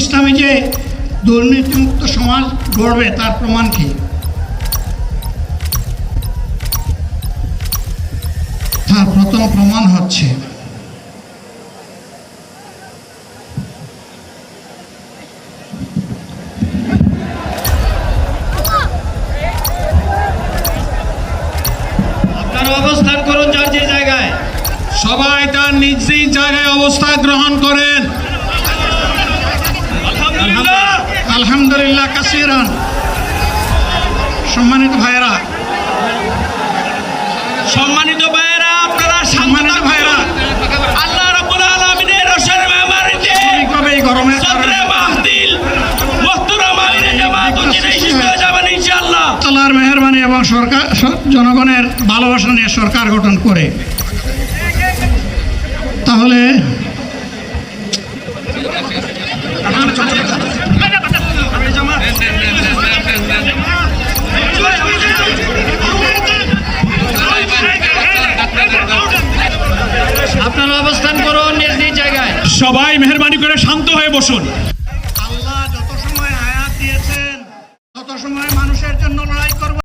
ইসলামী যে দুর্নীতিমুক্ত সমাজ গড়বে, তার প্রমাণ কি? তার প্রথম প্রমাণ হচ্ছে অবস্থান করুন যার যে জায়গায়। সবাই তার নিজ নিজ জায়গায় অবস্থা গ্রহণ করেন। আলহামদুলিল্লাহ সম্মানিত ভাইয়েরা সম্মানিত ভাইয়েরা আপনারা সম্মানিত ভাইয়েরা। আল্লাহ রাব্বুল আলামিনের রসের মেহমানিতে স্বাভাবিকভাবে এই গরমের সদরে মাহদিল মোহতরম আমিরে জামাত শিষ্ট হয়ে যাবেন ইনশাআল্লাহ। আল্লাহর মেহরবানি এবং সরকার জনগণের ভালোবাসা নিয়ে সরকার গঠন করে। তাহলে আপনারা অবস্থান করুন নিজ নিজ জায়গায়। সবাই মেহরবানি করে শান্ত হয়ে বসুন। আল্লাহ যত সময় হায়াত দিয়েছেন তত সময় মানুষের জন্য লড়াই করব।